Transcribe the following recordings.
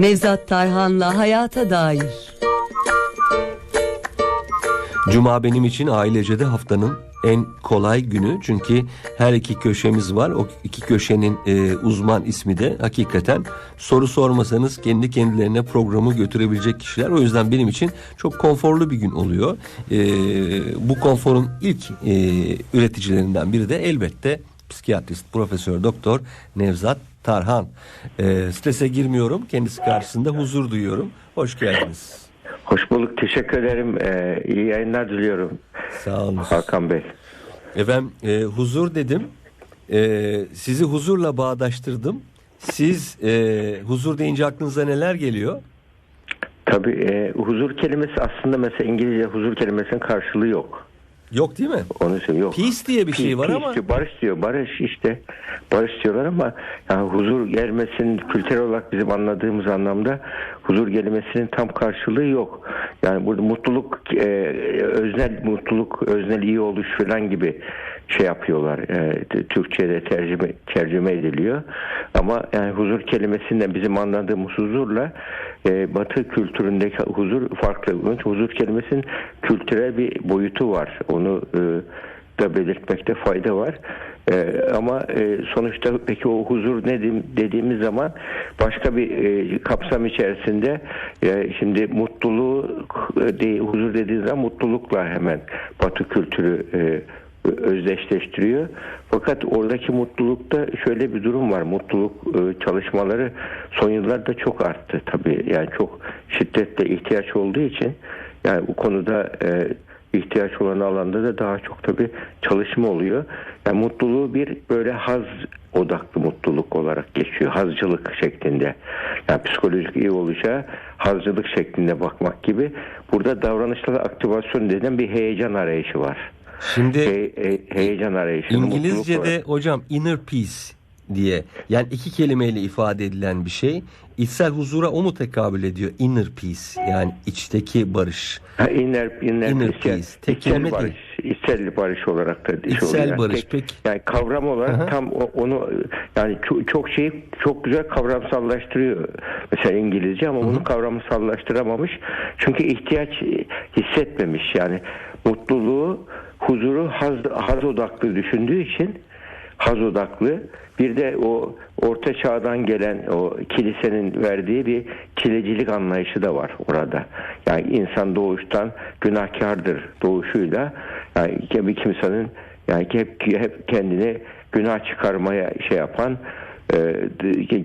Nevzat Tarhan'la Hayata Dair Cuma benim için ailece de haftanın en kolay günü çünkü her iki köşemiz var. O iki köşenin e, uzman ismi de hakikaten soru sormasanız kendi kendilerine programı götürebilecek kişiler. O yüzden benim için çok konforlu bir gün oluyor. E, bu konforun ilk e, üreticilerinden biri de elbette psikiyatrist, profesör, doktor Nevzat Tarhan. E, strese girmiyorum. Kendisi karşısında huzur duyuyorum. Hoş geldiniz. Hoş bulduk. Teşekkür ederim. Ee, iyi yayınlar diliyorum. Sağ olun. Hakan Bey. Efendim e, huzur dedim. E, sizi huzurla bağdaştırdım. Siz e, huzur deyince aklınıza neler geliyor? Tabii e, huzur kelimesi aslında mesela İngilizce huzur kelimesinin karşılığı yok. Yok değil mi? Onu söylüyor. Yok. Peace diye bir şey var Peace ama diyor, barış diyor. Barış işte. Barış diyorlar ama yani huzur gelmesinin kültürel olarak bizim anladığımız anlamda huzur gelmesinin tam karşılığı yok. Yani burada mutluluk e, öznel mutluluk, öznel iyi oluş falan gibi şey yapıyorlar. E, Türkçe'de tercüme tercüme ediliyor. Ama yani huzur kelimesinden bizim anladığımız huzurla e, Batı kültüründeki huzur farklı. Huzur kelimesinin kültürel bir boyutu var. Onu e, da belirtmekte fayda var. Ee, ama e, sonuçta peki o huzur ne dediğimiz zaman başka bir e, kapsam içerisinde e, şimdi mutluluk e, huzur dediğiniz zaman mutlulukla hemen Batı kültürü e, özdeşleştiriyor. Fakat oradaki mutlulukta şöyle bir durum var. Mutluluk e, çalışmaları son yıllarda çok arttı tabii. Yani çok şiddetle ihtiyaç olduğu için yani bu konuda e, ihtiyaç olan alanda da daha çok tabii çalışma oluyor. Yani mutluluğu bir böyle haz odaklı mutluluk olarak geçiyor. Hazcılık şeklinde. Yani psikolojik iyi oluşa hazcılık şeklinde bakmak gibi. Burada davranışlara aktivasyon denen bir heyecan arayışı var. Şimdi He, he, heyecan arayışı. İngilizce'de hocam inner peace diye yani iki kelimeyle ifade edilen bir şey içsel huzura o mu tekabül ediyor inner peace yani içteki barış ha, inner, inner, inner peace, peace tek içsel kelime barış, değil içsel barış olarak da şey İçsel oluyor. barış, Tek- peki. yani kavram olarak Aha. tam onu yani çok, çok şeyi çok güzel kavramsallaştırıyor mesela İngilizce ama bunu kavramsallaştıramamış çünkü ihtiyaç hissetmemiş yani mutluluğu huzuru haz, haz odaklı düşündüğü için haz odaklı bir de o orta çağdan gelen o kilisenin verdiği bir kilecilik anlayışı da var orada. Yani insan doğuştan günahkardır doğuşuyla yani bir kimsenin yani hep, hep kendini günah çıkarmaya şey yapan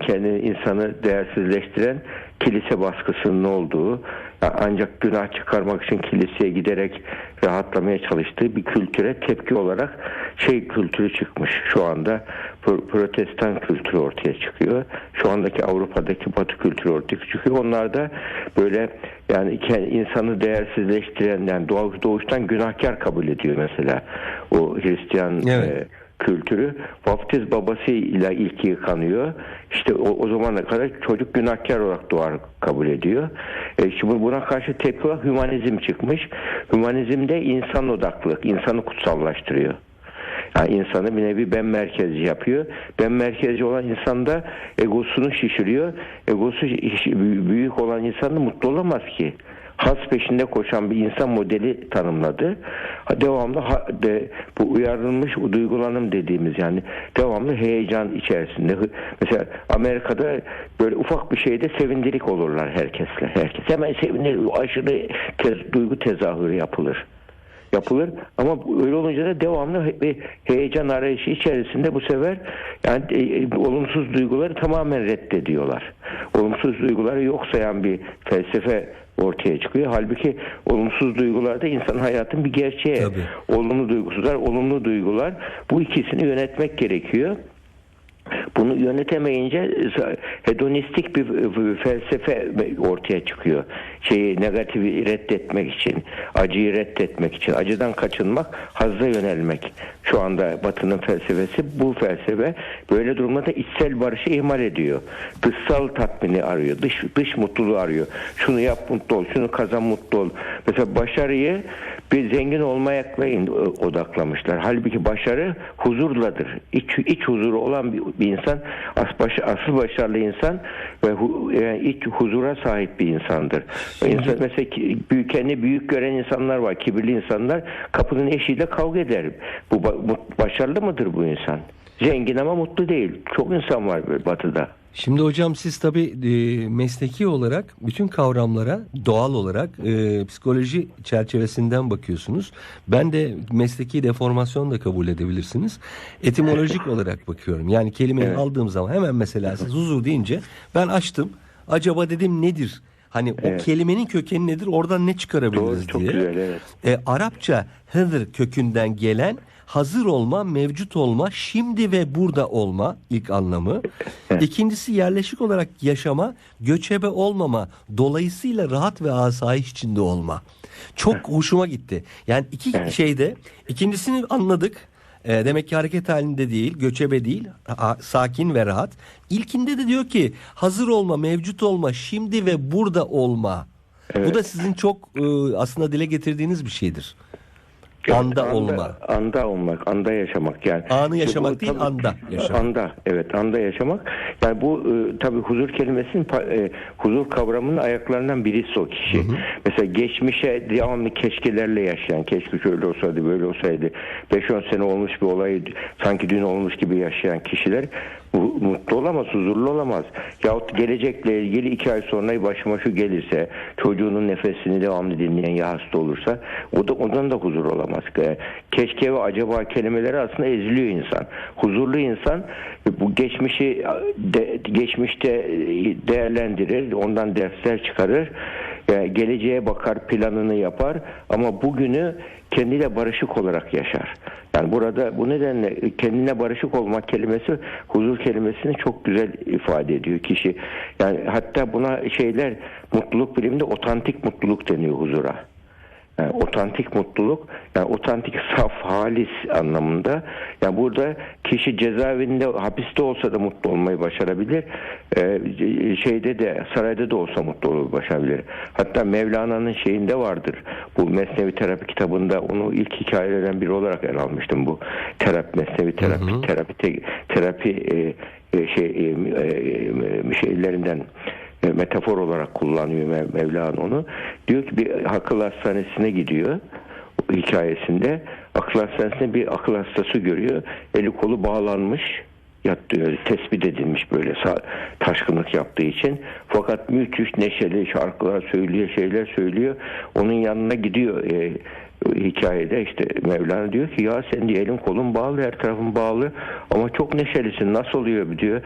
kendini insanı değersizleştiren kilise baskısının olduğu ancak günah çıkarmak için kiliseye giderek rahatlamaya çalıştığı bir kültüre tepki olarak şey kültürü çıkmış şu anda pro- protestan kültürü ortaya çıkıyor. Şu andaki Avrupa'daki batı kültürü ortaya çıkıyor. Onlar da böyle yani insanı değersizleştiren yani doğ- doğuştan günahkar kabul ediyor mesela o Hristiyan Evet. e, kültürü vaftiz babasıyla ilk yıkanıyor. İşte o, o zamana kadar çocuk günahkar olarak doğar kabul ediyor. E, şimdi buna karşı tepki olarak hümanizm çıkmış. Hümanizmde insan odaklılık, insanı kutsallaştırıyor. Yani insanı bir nevi ben merkezci yapıyor. Ben merkezci olan insan da egosunu şişiriyor. Egosu şiş- büyük olan insan da mutlu olamaz ki. Haz peşinde koşan bir insan modeli tanımladı. Devamlı bu uyarılmış duygulanım dediğimiz yani devamlı heyecan içerisinde. Mesela Amerika'da böyle ufak bir şeyde sevindirik olurlar herkesle. Herkes hemen sevinir, aşırı tez- duygu tezahürü yapılır yapılır ama öyle olunca da devamlı bir heyecan arayışı içerisinde bu sefer yani e, e, olumsuz duyguları tamamen reddediyorlar. Olumsuz duyguları yok sayan bir felsefe ortaya çıkıyor. Halbuki olumsuz duygular da insan hayatın bir gerçeği. Tabii. Olumlu duygusuzlar, olumlu duygular. Bu ikisini yönetmek gerekiyor. Bunu yönetemeyince hedonistik bir felsefe ortaya çıkıyor. Şeyi negatifi reddetmek için, acıyı reddetmek için, acıdan kaçınmak, hazza yönelmek. Şu anda Batı'nın felsefesi bu felsefe. Böyle durumda da içsel barışı ihmal ediyor. Dışsal tatmini arıyor, dış dış mutluluğu arıyor. Şunu yap mutlu ol, şunu kazan mutlu ol. Mesela başarıyı bir zengin olmakla in- odaklamışlar. Halbuki başarı huzurladır. İç, iç huzuru olan bir, bir insan as- baş- asıl başarılı insan ve hu, yani iç huzura sahip bir insandır. İnsan mesela büyük, kendi büyük gören insanlar var, kibirli insanlar kapının eşiyle kavga eder. Bu bu- başarılı mıdır bu insan? Zengin ama mutlu değil. Çok insan var batıda. Şimdi hocam siz tabii e, mesleki olarak bütün kavramlara doğal olarak e, psikoloji çerçevesinden bakıyorsunuz. Ben de mesleki deformasyon da kabul edebilirsiniz. Etimolojik olarak bakıyorum. Yani kelimeyi aldığım zaman hemen mesela siz huzur deyince ben açtım. Acaba dedim nedir? Hani o kelimenin kökeni nedir? Oradan ne çıkarabiliriz Doğru, çok diye. güzel, evet. E, Arapça hıdır kökünden gelen hazır olma, mevcut olma, şimdi ve burada olma ilk anlamı. İkincisi yerleşik olarak yaşama, göçebe olmama, dolayısıyla rahat ve asayiş içinde olma. Çok hoşuma gitti. Yani iki şeyde ikincisini anladık. E, demek ki hareket halinde değil, göçebe değil, ha- sakin ve rahat. İlkinde de diyor ki hazır olma, mevcut olma, şimdi ve burada olma. Bu da sizin çok e, aslında dile getirdiğiniz bir şeydir. Anda olma. Anda olmak, anda yaşamak yani. Anı yaşamak bu değil, tabii- anda yaşamak. Anda, evet anda yaşamak. Yani bu e, tabii huzur kelimesinin e, huzur kavramının ayaklarından birisi o kişi. Mesela geçmişe devamlı keşkelerle yaşayan, keşke şöyle olsaydı böyle olsaydı, 5-10 sene olmuş bir olayı sanki dün olmuş gibi yaşayan kişiler mutlu olamaz, huzurlu olamaz. Yahut gelecekle ilgili iki ay sonra başıma şu gelirse, çocuğunun nefesini devamlı dinleyen ya hasta olursa, o da ondan da huzur olamaz. E, Keşke ve acaba kelimeleri aslında eziliyor insan. Huzurlu insan e, bu geçmişi de, geçmişte e, değerlendirir, ondan dersler çıkarır, geleceğe bakar, planını yapar ama bugünü kendiyle barışık olarak yaşar. Yani burada bu nedenle kendine barışık olmak kelimesi huzur kelimesini çok güzel ifade ediyor kişi. Yani hatta buna şeyler mutluluk biliminde otantik mutluluk deniyor huzura. Yani otantik mutluluk, yani otantik saf, halis anlamında. Yani burada kişi cezaevinde, hapiste olsa da mutlu olmayı başarabilir. Ee, şeyde de, sarayda da olsa mutlu olmayı başarabilir. Hatta Mevlana'nın şeyinde vardır. Bu Mesnevi Terapi kitabında onu ilk hikayelerden biri olarak ele almıştım. Bu terapi, Mesnevi Terapi, terapi, te- terapi e, şey e, e, şeylerinden e, metafor olarak kullanıyor Mev- Mevlana onu. Diyor ki bir akıl hastanesine gidiyor hikayesinde. Akıl hastanesinde bir akıl hastası görüyor. Eli kolu bağlanmış yattı tespit edilmiş böyle taşkınlık yaptığı için. Fakat müthiş neşeli şarkılar söylüyor, şeyler söylüyor. Onun yanına gidiyor e, hikayede işte Mevlana diyor ki ya sen diye elin kolun bağlı her tarafın bağlı ama çok neşelisin nasıl oluyor bu diyor.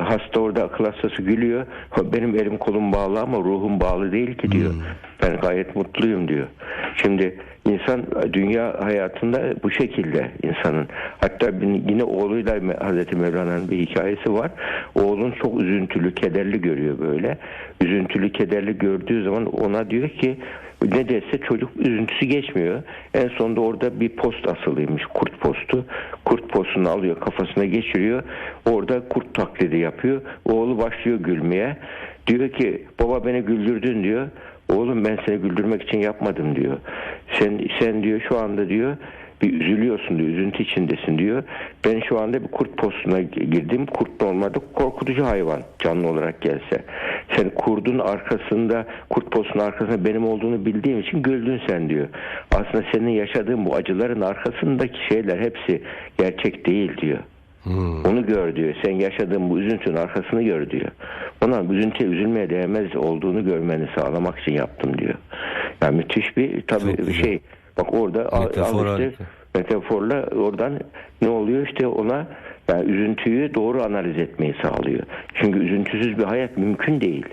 Hasta orada akıl hastası gülüyor. Benim elim kolum bağlı ama ruhum bağlı değil ki diyor. Ben gayet mutluyum diyor. Şimdi insan dünya hayatında bu şekilde insanın. Hatta yine oğluyla Hazreti Mevlana'nın bir hikayesi var. Oğlun çok üzüntülü, kederli görüyor böyle. Üzüntülü, kederli gördüğü zaman ona diyor ki ne dese çocuk üzüntüsü geçmiyor. En sonunda orada bir post asılıymış kurt postu. Kurt postunu alıyor kafasına geçiriyor. Orada kurt taklidi yapıyor. Oğlu başlıyor gülmeye. Diyor ki baba beni güldürdün diyor. Oğlum ben seni güldürmek için yapmadım diyor. Sen sen diyor şu anda diyor bir üzülüyorsun diyor, üzüntü içindesin diyor. Ben şu anda bir kurt postuna girdim. Kurt normalde korkutucu hayvan canlı olarak gelse. Sen kurdun arkasında, kurt postunun arkasında benim olduğunu bildiğim için güldün sen diyor. Aslında senin yaşadığın bu acıların arkasındaki şeyler hepsi gerçek değil diyor. Onu gör diyor. Sen yaşadığın bu üzüntünün arkasını gör diyor. Ona üzüntüye üzülmeye değmez olduğunu görmeni sağlamak için yaptım diyor. Yani müthiş bir tabii Çok bir güzel. Bak orada Metafor al işte metaforla oradan ne oluyor işte ona yani üzüntüyü doğru analiz etmeyi sağlıyor. Çünkü üzüntüsüz bir hayat mümkün değil.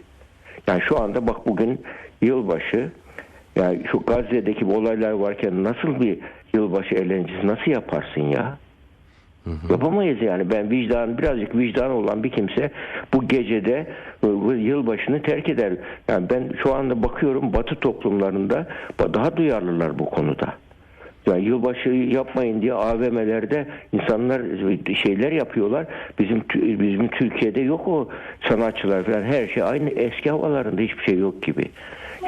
Yani şu anda bak bugün yılbaşı yani şu Gazze'deki bu olaylar varken nasıl bir yılbaşı eğlencesi nasıl yaparsın ya? Yapamayız yani. Ben vicdan birazcık vicdan olan bir kimse bu gecede bu bu yılbaşını terk eder. Yani ben şu anda bakıyorum Batı toplumlarında daha duyarlılar bu konuda. Yani yılbaşı yapmayın diye AVM'lerde insanlar şeyler yapıyorlar. Bizim bizim Türkiye'de yok o sanatçılar falan her şey aynı eski havalarında hiçbir şey yok gibi.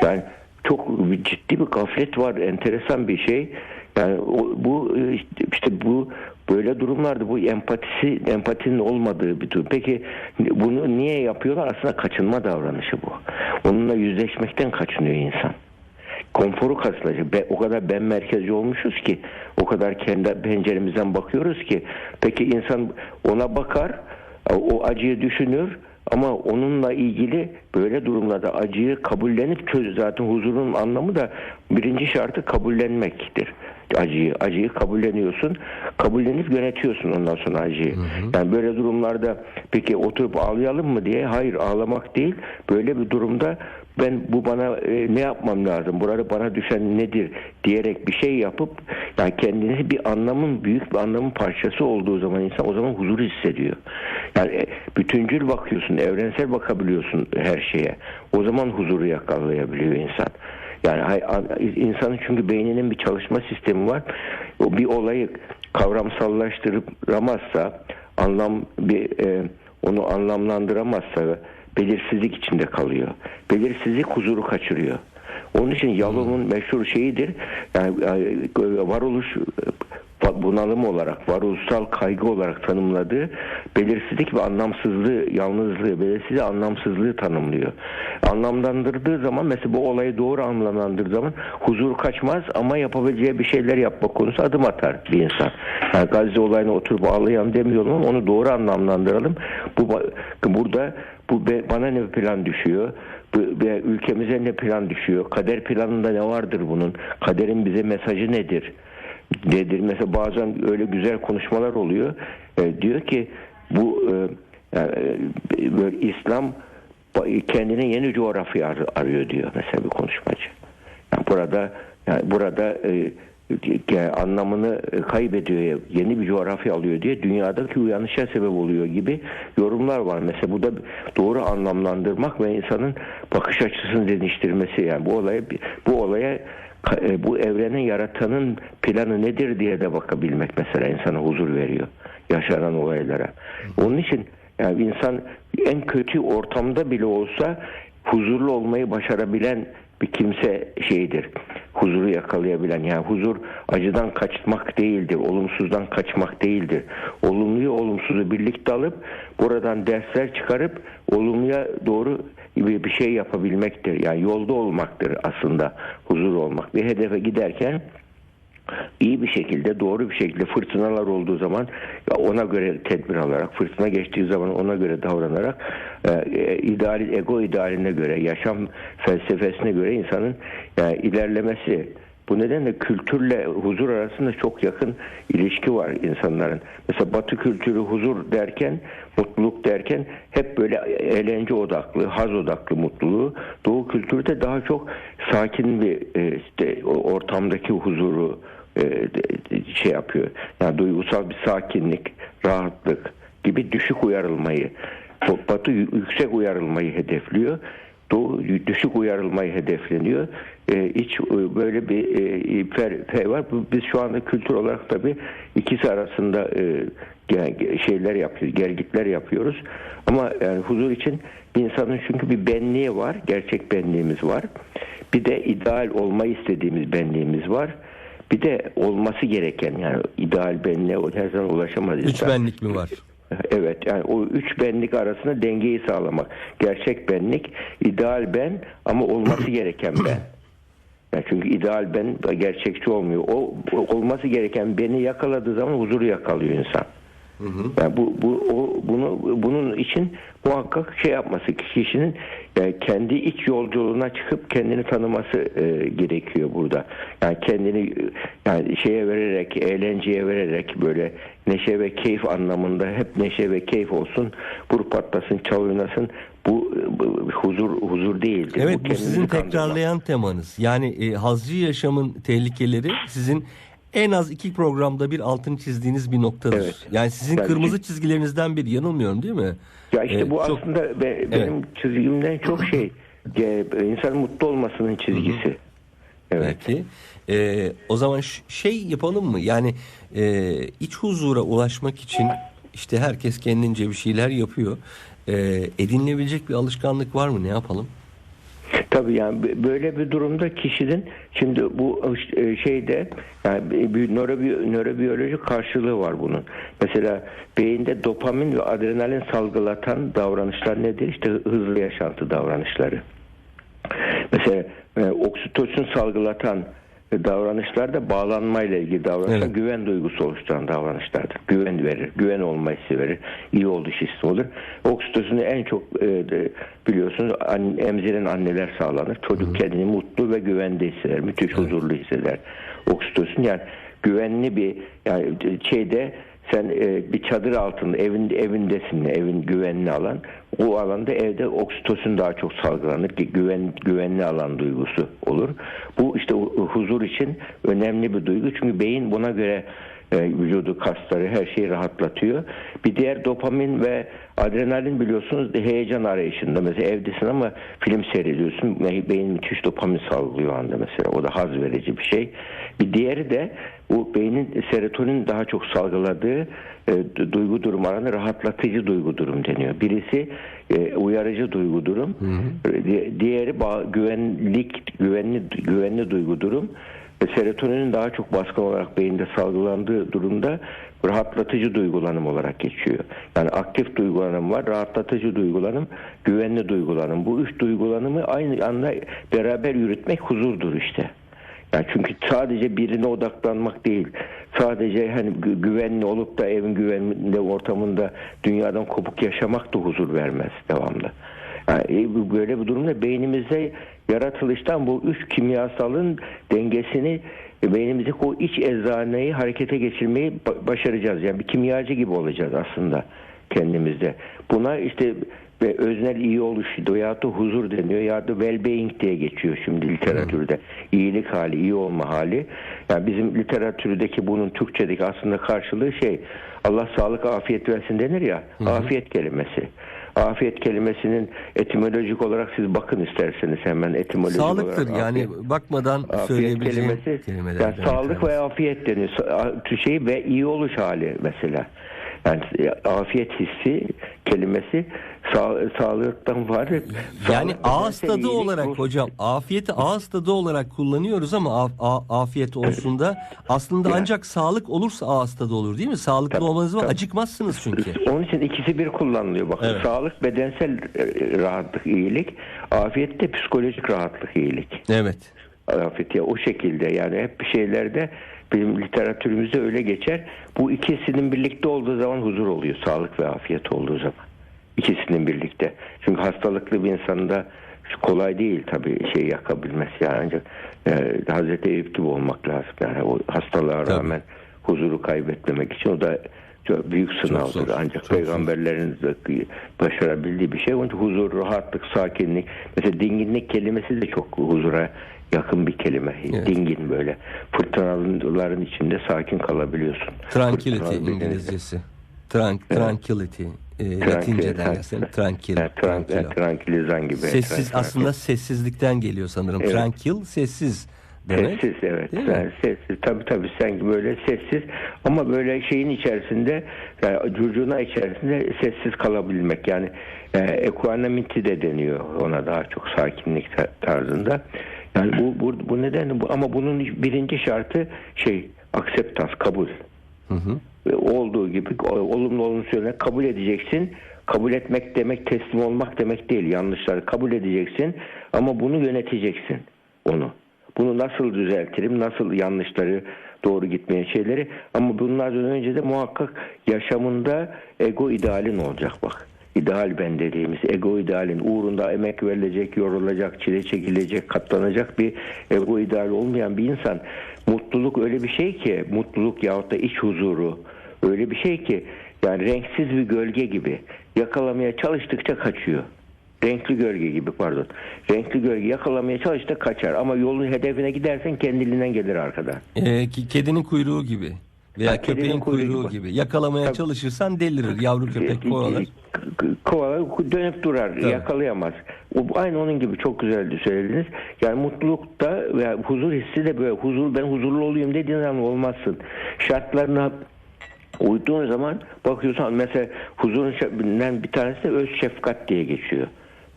Yani çok ciddi bir gaflet var, enteresan bir şey. Yani bu e, işte bu Böyle durumlarda bu empatisi empatinin olmadığı bir durum. Peki bunu niye yapıyorlar? Aslında kaçınma davranışı bu. Onunla yüzleşmekten kaçınıyor insan konforu kasılacak. O kadar ben merkezci olmuşuz ki o kadar kendi penceremizden bakıyoruz ki peki insan ona bakar o acıyı düşünür ama onunla ilgili böyle durumlarda acıyı kabullenip çöz zaten huzurun anlamı da birinci şartı kabullenmektir. Acıyı, acıyı kabulleniyorsun. Kabullenip yönetiyorsun ondan sonra acıyı. Yani böyle durumlarda peki oturup ağlayalım mı diye hayır ağlamak değil. Böyle bir durumda ben bu bana e, ne yapmam lazım? Burada bana düşen nedir diyerek bir şey yapıp yani kendini bir anlamın büyük bir anlamın parçası olduğu zaman insan o zaman huzur hissediyor. Yani e, bütüncül bakıyorsun, evrensel bakabiliyorsun her şeye. O zaman huzuru yakalayabiliyor insan. Yani insanın çünkü beyninin bir çalışma sistemi var. Bir olayı kavramsallaştıramazsa, anlam bir e, onu anlamlandıramazsa belirsizlik içinde kalıyor. Belirsizlik huzuru kaçırıyor. Onun için Yalom'un meşhur şeyidir. Yani e, varoluş e, bunalım olarak, varoluşsal kaygı olarak tanımladığı belirsizlik ve anlamsızlığı, yalnızlığı, belirsizliği, anlamsızlığı tanımlıyor. Anlamlandırdığı zaman mesela bu olayı doğru anlamlandırdığı zaman huzur kaçmaz ama yapabileceği bir şeyler yapma konusu adım atar bir insan. Yani Gazze olayına oturup ağlayan demiyorum ama onu doğru anlamlandıralım. Bu burada bu bana ne plan düşüyor? Be- ülkemize ne plan düşüyor? Kader planında ne vardır bunun? Kaderin bize mesajı nedir? Nedir? Mesela bazen öyle güzel konuşmalar oluyor. E, diyor ki bu e, yani, e, böyle İslam kendine yeni coğrafya ar- arıyor diyor mesela bir konuşmacı. Yani burada yani burada e, e, anlamını kaybediyor, yeni bir coğrafya alıyor diye dünyadaki uyanışa sebep oluyor gibi yorumlar var. Mesela bu da doğru anlamlandırmak ve insanın bakış açısını değiştirmesi yani bu olaya bu olaya bu evrenin yaratanın planı nedir diye de bakabilmek mesela insana huzur veriyor yaşanan olaylara. Onun için yani insan en kötü ortamda bile olsa huzurlu olmayı başarabilen bir kimse şeydir. Huzuru yakalayabilen yani huzur acıdan kaçmak değildir. Olumsuzdan kaçmak değildir. Olumluyu olumsuzu birlikte alıp buradan dersler çıkarıp olumluya doğru bir şey yapabilmektir. Yani yolda olmaktır aslında huzur olmak. Bir hedefe giderken iyi bir şekilde doğru bir şekilde fırtınalar olduğu zaman ona göre tedbir alarak fırtına geçtiği zaman ona göre davranarak e, ideal ego idealine göre yaşam felsefesine göre insanın yani ilerlemesi bu nedenle kültürle huzur arasında çok yakın ilişki var insanların. Mesela Batı kültürü huzur derken, mutluluk derken hep böyle eğlence odaklı, haz odaklı mutluluğu. Doğu kültürü de daha çok sakin bir e, işte, ortamdaki huzuru e, şey yapıyor. Yani duygusal bir sakinlik, rahatlık gibi düşük uyarılmayı, Batı yüksek uyarılmayı hedefliyor. Doğu düşük uyarılmayı hedefleniyor. Ee, iç böyle bir e, fer, var. Biz şu anda kültür olarak tabii ikisi arasında e, şeyler yapıyoruz, gergitler yapıyoruz. Ama yani huzur için insanın çünkü bir benliği var, gerçek benliğimiz var. Bir de ideal olmayı istediğimiz benliğimiz var. Bir de olması gereken yani ideal benliğe her zaman ulaşamaz. Üç benlik mi var? Evet yani o üç benlik arasında dengeyi sağlamak. Gerçek benlik, ideal ben ama olması gereken ben. Yani çünkü ideal ben gerçekçi olmuyor. O olması gereken beni yakaladığı zaman huzuru yakalıyor insan. Yani bu, bu o, bunu bunun için muhakkak şey yapması kişinin yani kendi iç yolculuğuna çıkıp kendini tanıması e, gerekiyor burada. Yani kendini yani şeye vererek, eğlenceye vererek böyle neşe ve keyif anlamında hep neşe ve keyif olsun. Vur patlasın, çal oynasın. Bu, bu huzur huzur değildir. Evet bu, bu sizin tekrarlayan temanız. Yani e, hazcı yaşamın tehlikeleri sizin en az iki programda bir altını çizdiğiniz bir noktadır. Evet. Yani sizin yani kırmızı çizgilerinizden biri yanılmıyorum değil mi? Ya işte ee, bu çok... aslında be, evet. benim çizgimden çok şey. insanın mutlu olmasının çizgisi. Evet. Peki. Ee, o zaman şey yapalım mı? Yani e, iç huzura ulaşmak için işte herkes kendince bir şeyler yapıyor. E, edinilebilecek bir alışkanlık var mı? Ne yapalım? Tabii yani böyle bir durumda kişinin şimdi bu e, şeyde yani bir nörobi, nörobiyolojik karşılığı var bunun. Mesela beyinde dopamin ve adrenalin salgılatan davranışlar nedir? İşte hızlı yaşantı davranışları. Mesela e, oksitosin salgılatan e, davranışlar da bağlanmayla ilgili davranışlar, Evet. güven duygusu oluşturan davranışlardır. Güven verir, güven olma hissi verir, iyi oluş hissi olur. Oksitosini en çok e, de, biliyorsunuz an, emziren anneler sağlanır. Çocuk kendini mutlu ve güvende hisseder, müthiş huzurlu hisseder. Oksitosin yani güvenli bir yani şeyde sen e, bir çadır altında evin evindesin evin güvenli alan o alanda evde oksitosin daha çok salgılanır ki güven güvenli alan duygusu olur. Bu işte hu- huzur için önemli bir duygu çünkü beyin buna göre e, vücudu kasları her şeyi rahatlatıyor. Bir diğer dopamin ve adrenalin biliyorsunuz de heyecan arayışında mesela evdesin ama film seyrediyorsun beyin müthiş dopamin salgılıyor anda mesela o da haz verici bir şey. Bir diğeri de bu beynin serotonin daha çok salgıladığı e, du- duygu durumlarına rahatlatıcı duygu durum deniyor. Birisi e, uyarıcı duygu durum, e, di- diğeri ba- güvenlik güvenli güvenli duygu durum. E, serotoninin daha çok baskın olarak beyinde salgılandığı durumda rahatlatıcı duygulanım olarak geçiyor. Yani aktif duygulanım var, rahatlatıcı duygulanım, güvenli duygulanım. Bu üç duygulanımı aynı anda beraber yürütmek huzurdur işte. Yani çünkü sadece birine odaklanmak değil. Sadece hani gü- güvenli olup da evin güvenli ortamında dünyadan kopuk yaşamak da huzur vermez devamlı. Yani e, böyle bir durumda beynimizde yaratılıştan bu üç kimyasalın dengesini e, beynimizdeki o iç eczaneyi harekete geçirmeyi ba- başaracağız. Yani bir kimyacı gibi olacağız aslında kendimizde. Buna işte ve öznel iyi oluş ya da huzur deniyor ya da well-being diye geçiyor şimdi literatürde. İyilik hali, iyi olma hali. Yani bizim literatürdeki bunun Türkçedeki aslında karşılığı şey Allah sağlık afiyet versin denir ya. Afiyet kelimesi. Afiyet kelimesinin etimolojik olarak siz bakın isterseniz hemen etimolojik Sağlıktır olarak. yani afiyet- bakmadan Afiyet söyleyebileceğim kelimesi kelimelerden. yani sağlık ve afiyet deniyor. Şey ve iyi oluş hali mesela. Yani afiyet hissi kelimesi sağ, sağlıktan var. Yani Sağlık ağız tadı olarak ruh- hocam afiyeti ağız tadı olarak kullanıyoruz ama a- a- afiyet olsun da aslında Yani. ancak sağlık olursa ağız tadı olur değil mi? Sağlıklı Tabii, olmanız tabii. acıkmazsınız çünkü. Onun için ikisi bir kullanılıyor. Bakın Evet. sağlık bedensel e, rahatlık, iyilik. Afiyet de psikolojik rahatlık, iyilik. Evet. Afiyet ya o şekilde yani hep bir şeylerde bizim literatürümüzde öyle geçer. Bu ikisinin birlikte olduğu zaman huzur oluyor. Sağlık ve afiyet olduğu zaman. İkisinin birlikte. Çünkü hastalıklı bir insanda kolay değil tabii şey yakabilmesi yani ancak e, Hazreti Eyüp gibi olmak lazım. Yani o hastalığa Tabii. rağmen huzuru kaybetmemek için o da çok büyük sınavdır. zor, Ancak çok zor. peygamberlerin de başarabildiği bir şey. Onun için huzur, rahatlık, sakinlik. Mesela dinginlik kelimesi de çok huzura yakın bir kelime. Evet. Dingin böyle. Fırtınaların içinde sakin kalabiliyorsun. Tranquility. İngilizcesi. Tran- tranquility. E, Latinceden gelse tranquil. Evet, tran- tranquilo. tranquilizan gibi. Sessiz Tran- aslında sessizlikten geliyor sanırım. Evet. Tranquil sessiz demek. Sessiz evet. Değil mi? Yani sessiz. Tabii tabii sanki böyle sessiz ama böyle şeyin içerisinde yani curcuna içerisinde sessiz kalabilmek. Yani e, equanimity de deniyor ona daha çok sakinlik ta- tarzında. Yani bu, bu, bu nedenle bu ama bunun birinci şartı şey akceptans kabul. Hı hı. Olduğu gibi olumlu olumlu söylemek kabul edeceksin. Kabul etmek demek teslim olmak demek değil. Yanlışları kabul edeceksin ama bunu yöneteceksin onu. Bunu nasıl düzeltirim, nasıl yanlışları doğru gitmeyen şeyleri ama bunlardan önce de muhakkak yaşamında ego idealin olacak bak. İdeal ben dediğimiz ego idealin uğrunda emek verilecek, yorulacak, çile çekilecek, katlanacak bir ego ideali olmayan bir insan mutluluk öyle bir şey ki mutluluk yahut da iç huzuru öyle bir şey ki yani renksiz bir gölge gibi yakalamaya çalıştıkça kaçıyor. Renkli gölge gibi pardon. Renkli gölge yakalamaya çalıştıkça kaçar ama yolun hedefine gidersen kendiliğinden gelir arkadan. E, ki- kedinin kuyruğu gibi veya Ha, köpeğin kuyruğu, kuyruğu gibi. Yakalamaya Tabii. çalışırsan delirir. Yavru köpek kovalar. Kovalar dönüp durar Tabii. yakalayamaz. O, aynı onun gibi çok güzeldi söylediniz. Yani mutlulukta veya huzur hissi de böyle huzur ben huzurlu olayım dediğin zaman olmazsın. Şartlarına uyduğun zaman bakıyorsun mesela huzurun şartlarından bir tanesi de öz şefkat diye geçiyor.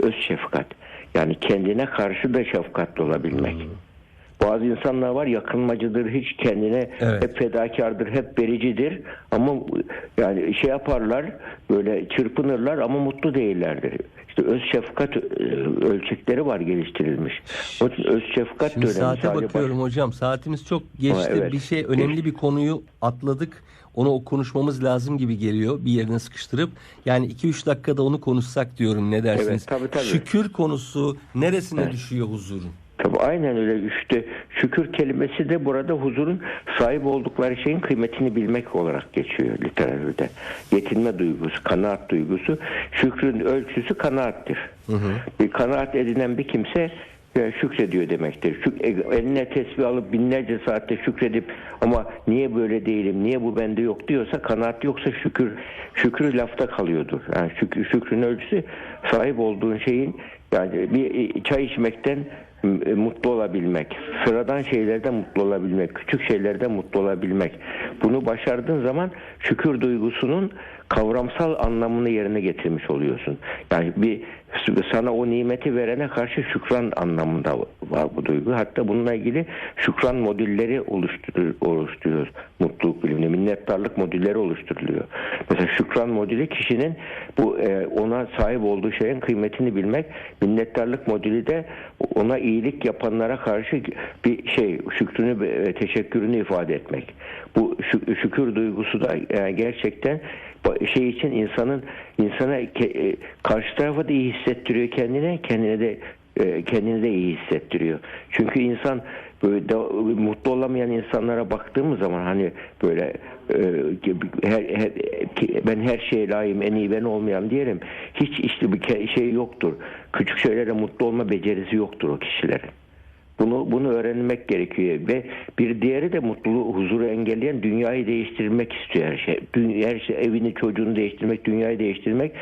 Öz şefkat. Yani kendine karşı da şefkatli olabilmek. Bazı insanlar var yakınmacıdır, hiç kendine Evet. hep fedakardır, hep vericidir. Ama yani şey yaparlar, böyle çırpınırlar ama mutlu değillerdir. İşte öz şefkat e, ölçekleri var geliştirilmiş. O öz şefkat Şimdi de önemli. saate bakıyorum hocam. Saatimiz çok geçti. Ha, evet. Bir şey önemli bir konuyu atladık. Onu konuşmamız lazım gibi geliyor. Bir yerine sıkıştırıp yani 2-3 dakikada onu konuşsak diyorum. Ne dersiniz? Evet, tabii, tabii. Şükür konusu neresine düşüyor huzurun? Tabii aynen öyle işte şükür kelimesi de burada huzurun sahip oldukları şeyin kıymetini bilmek olarak geçiyor literatürde. Yetinme duygusu, kanaat duygusu, şükrün ölçüsü kanaattir. Bir kanaat edinen bir kimse şükrediyor demektir. Şük, e, eline tesbih alıp binlerce saatte şükredip ama niye böyle değilim, niye bu bende yok diyorsa kanaat yoksa şükür şükrü lafta kalıyordur. Yani şük, şükrün ölçüsü sahip olduğun şeyin yani bir e, çay içmekten m- mutlu olabilmek, sıradan şeylerden mutlu olabilmek, küçük şeylerden mutlu olabilmek. Bunu başardığın zaman şükür duygusunun kavramsal anlamını yerine getirmiş oluyorsun. Yani bir sana o nimeti verene karşı şükran anlamında var bu duygu. Hatta bununla ilgili şükran modülleri oluşturur, oluşturuyor mutluluk biliminde. Minnettarlık modülleri oluşturuluyor. Mesela şükran modülü kişinin bu e, ona sahip olduğu şeyin kıymetini bilmek. Minnettarlık modülü de ona iyilik yapanlara karşı bir şey şükrünü ve teşekkürünü ifade etmek. Bu şü- şükür duygusu da yani gerçekten şey için insanın insana e, karşı tarafa da iyi hissettiriyor kendine, kendine de e, kendini de iyi hissettiriyor. Çünkü insan böyle de, mutlu olamayan insanlara baktığımız zaman hani böyle e, her, her, ben her şeye layığım en iyi ben olmayan diyelim hiç işte bir şey yoktur. Küçük şeylere mutlu olma becerisi yoktur o kişilerin. Bunu bunu öğrenmek gerekiyor ve bir diğeri de mutluluğu, huzuru engelleyen dünyayı değiştirmek istiyor her şey. Dünya, her şey evini, çocuğunu değiştirmek, dünyayı değiştirmek.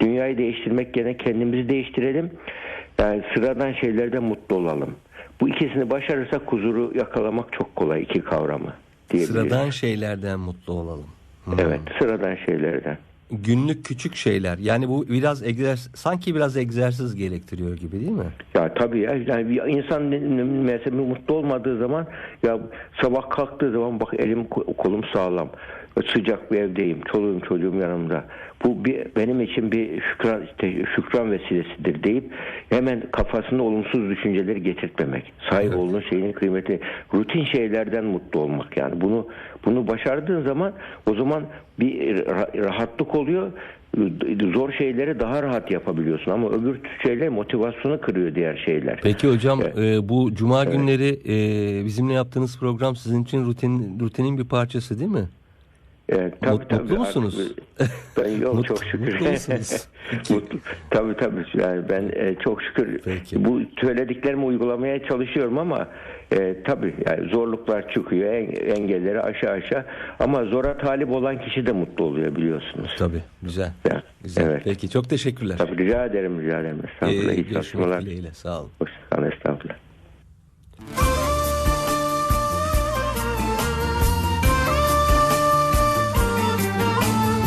Dünyayı değiştirmek gene kendimizi değiştirelim. Yani sıradan şeylerden mutlu olalım. Bu ikisini başarırsak huzuru yakalamak çok kolay iki kavramı. Sıradan şeylerden mutlu olalım. Hı. Evet, sıradan şeylerden. Günlük küçük şeyler. Yani bu biraz egzersiz, sanki biraz egzersiz gerektiriyor gibi değil mi? Ya tabii ya yani bir insan mesela mutlu olmadığı zaman ya sabah kalktığı zaman bak elim ko- kolum sağlam sıcak bir evdeyim çoluğum çocuğum yanımda. Bu bir, benim için bir şükran işte şükran vesilesidir deyip hemen kafasında olumsuz düşünceleri getirtmemek. Sahip olduğun şeyin kıymeti. Rutin şeylerden mutlu olmak yani. Bunu bunu başardığın zaman o zaman bir ra- rahatlık oluyor. Zor şeyleri daha rahat yapabiliyorsun ama öbür şeyler motivasyonu kırıyor diğer şeyler. Peki hocam Evet. e, bu cuma günleri e, bizimle yaptığınız program sizin için rutin rutinin bir parçası değil mi? Evet, tabii, Mut- tabii. mutlu musunuz? Ben yok Mut- çok şükür. mutlu musunuz? Mutlu. Tabii tabii. Yani ben e, çok şükür Peki. bu söylediklerimi uygulamaya çalışıyorum ama e, tabii yani zorluklar çıkıyor, en- engelleri aşağı aşağı ama zora talip olan kişi de mutlu oluyor biliyorsunuz. Tabii güzel. Ya, Güzel. evet. Peki çok teşekkürler. Tabii rica ederim rica ederim. Ee, Estağfurullah. iyi görüşmek dileğiyle. Sağ olun. Hoşçakalın estağfurullah.